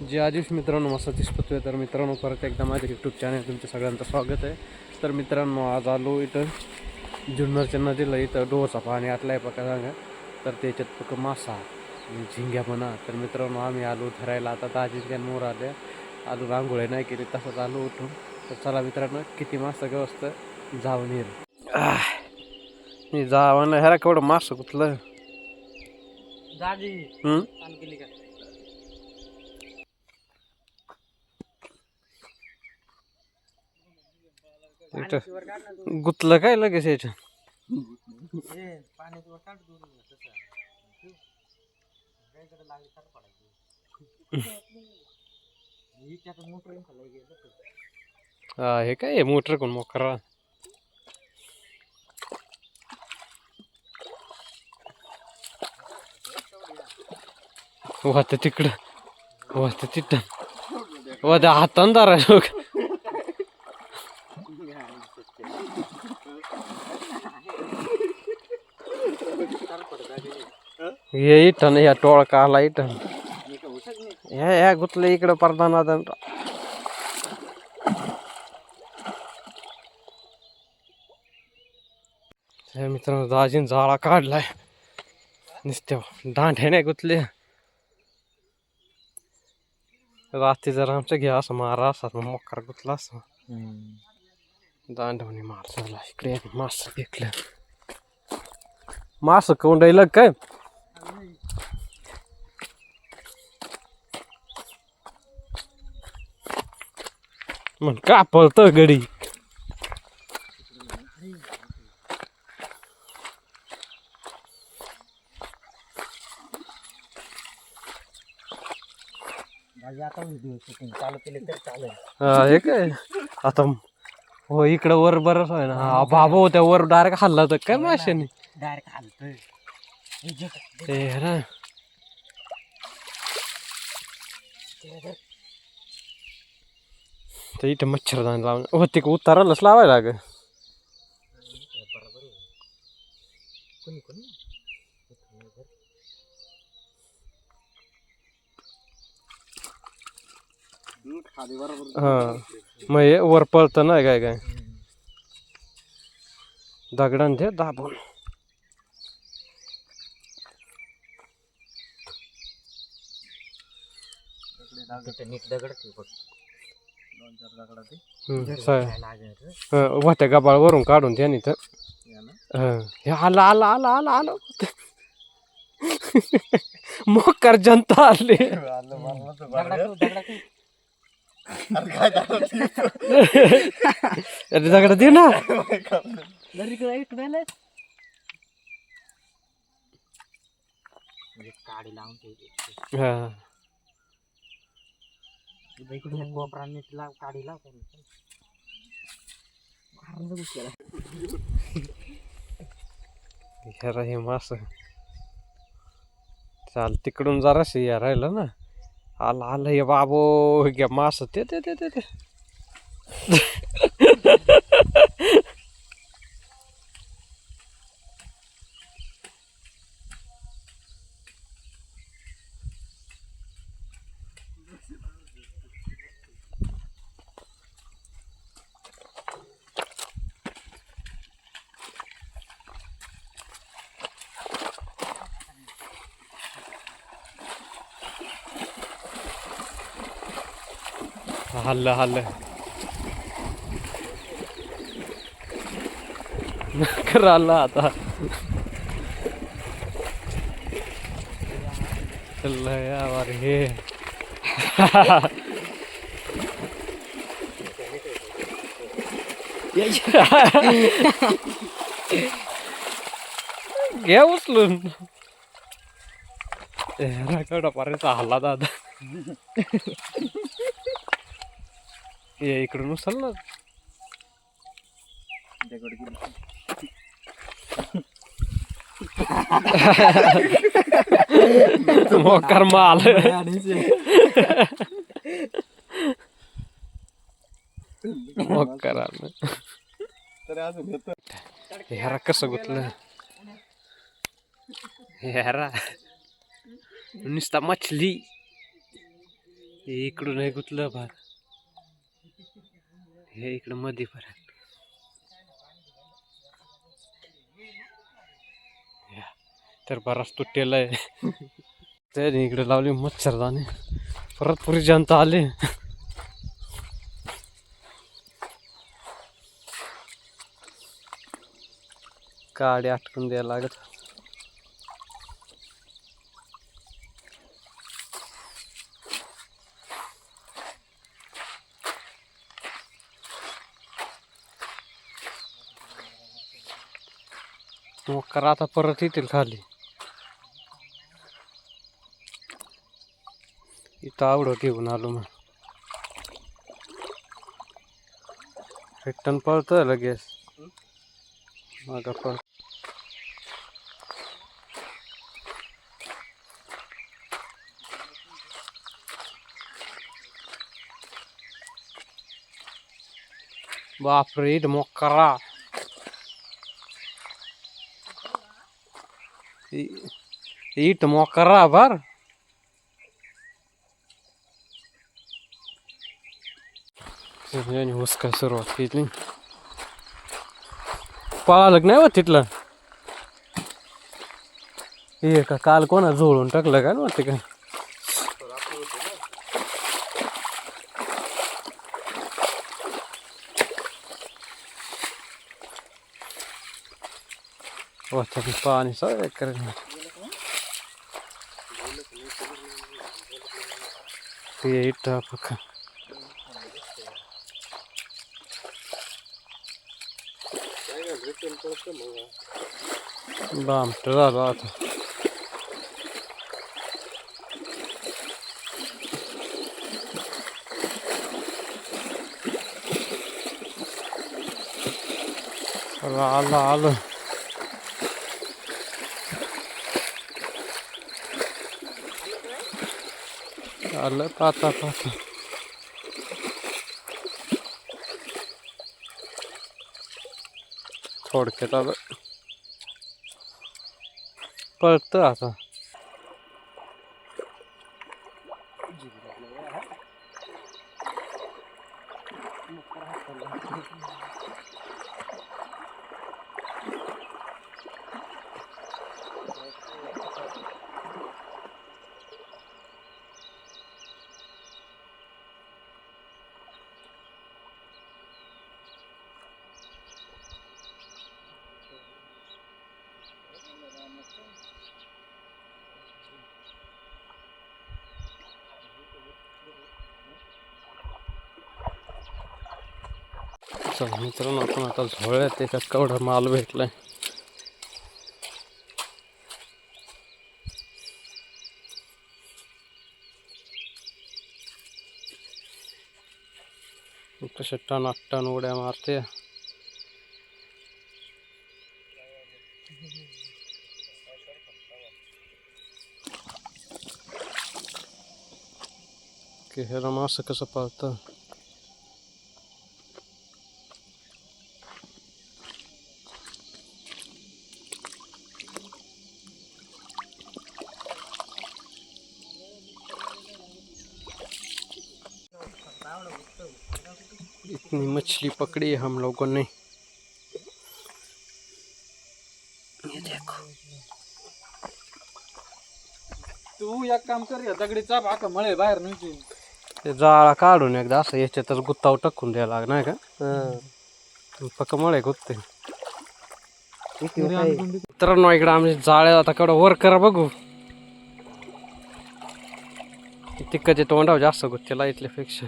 जे आदिश मित्रांनो मस्त दिसतोय तर मित्रांनो परत एकदा माझ्या यूट्यूब चॅनल तुमचं सगळ्यांचं स्वागत आहे. तर मित्रांनो आज आलो इथं जुन्नरच्या नदीला. इथं डोहचा पाणी आटलाय बघा सांगा. तर त्याच्यात फक्त मासा झिंग्या म्हणा. तर मित्रांनो आम्ही आलो धरायला. आता दाजीच्या मोर आल्या आलो रांगोळी नाही केली. तसंच आलो उठून. तर चला मित्रांनो किती मासा व्यवस्था जाऊन येईल. आह, मी जावं ह्याला केवढं मासं कुठलं दाजी हम्म काम केली का इथं गुतलं काय लगेच याच्या हे ही काय मोटर कोण मोकरा वाहत तिकडं. वाहत तिथं. वाहत हातान दारा लोक हे इठन या टोळका आला इठन ह्या ह्या गुतले इकडं परदानादन हे मित्रांनो दाजीन जाळा काढलाय. नुसत्या दांड्या ने गुतले. रात्री जर आमच्या घ्या असं मारा असा मोकार गुतला असं. दांडवणी मार झाला इकडे मास फेकलं. मास कोंडायला काय? म्हण का पळत गडी? आता व्हिडिओ शूटिंग चालू केले तर चालेल. हा, हे काय? आता हो इकडं वर बरंच आहे ना हा बाबा होत्या वर डायरेक्ट हल्ला तर काय माशाने? डायरेक्ट हालतोय. हे ना तर इथं मच्छरदान लावून हो ते उतारालाच लावायला आहे कोणी कोणी? हा. मग हे वर पळतं ना काय काय? दगडान ते दाबून. तिथं वाट्या गबाळ वरून काढून त्याने तर. हे आला आला आला आला आलं. मोकार जनता आले. दगडा ठेव दगडा ठेव अरे दगड दे ना म्हणजे काडी लावून ठेवली. हा. इकडे कोपरा नीट लाव काडी लाव हे मास. चाल तिकडून जराशी या राहिलं ना. आलं आलं हे बाबो हे घ्या मास ते ते ते ते ते हल्लं हल्लं कर आला आता चल यावर हे घ्या उचलून केवढा पर्यंत हल्ला दादा ये इकडून उचल ना. मोकार माल. मोकार आलं. ह्यारा कसं गुतलं? ह्यारा नुसता मछली. हे इकडून हे गुतलं भार. हे इकडं मध्ये पर्यंत. तर बराच तुटलेला आहे त्याने इकडे लावली मच्छरदाणी. परत पुरी जनता आली. गाडी अटकून द्यायला लागत. मकर आता परत येतील खाली. इथं आवडं घेऊन आलो मग. रिटर्न पळतोय लगेच. मागं पळ. बापरे इथं मोकरा. इट मोकरा बर हुसका सुरुवात केली पळालं नाही हो तिथलं हे का काल कोणा झोळून टाकलं का ना ते काय Oh, tapi panis saya kering. Create apa? Bam, terar atau. Allah Allah Allah. Alla, alla, alla. आलं पाहता पाहता थोडक्यात आलं पळतं आता चल मित्रांनो आपण आता झोळ्यात त्याच्यात केवढा माल भेटलाय. कसे टन टन उड्या मारते. हे ह्याला कसं पाळतं? मछली पकड़ी है हम लोगों ने। ये देखो। तू एक काम कर या दगडी चाप आता मळे बाहेर नाही ते जाळा काढून एकदा असं याच्यातच गुत्ताव टाकून द्यायला लागणार का? पक्क मळे गुत्ते. मित्रांनो इकडं आम्ही जाळ्या आता केवढं वर करा बघू. तिकडचे तोंडाव जास्त गुत्तेला इथल्यापेक्षा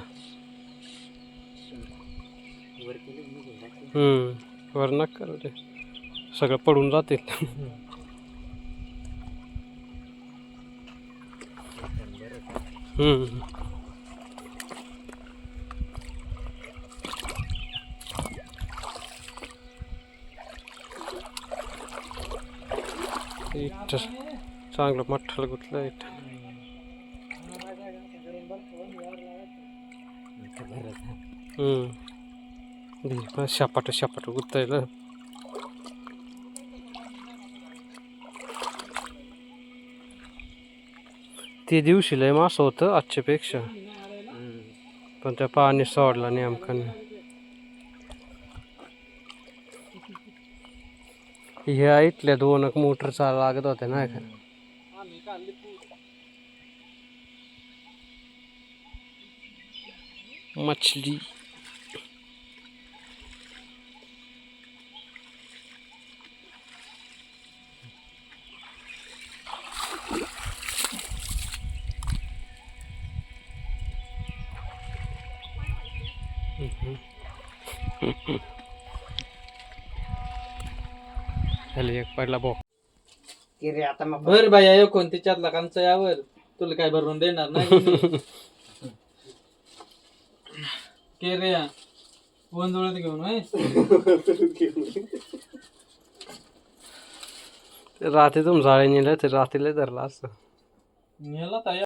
हम्म. वर नका करू ते सगळं पडून जातील. इथं चांगलं मठ्ठाला गुतलं इथं. हम्म. शपाट शपाट गुतायला ते दिवशी लय मास होतं आजच्यापेक्षा. पण त्या पाणी सोडलं नेमकं. ह्या इथल्या दोन एक मोटर चाल लागत होत्या ना का मछली. एक पडला बो की रे आता मग बर बाई या कोणतीच्यातला कामचा यावर तुला काय भरून देणार नाही के रे वंजोळ्यात घेऊन होय? रात्री तुम जाळे नेलं ते रात्रीला धरला असं. नेला तयार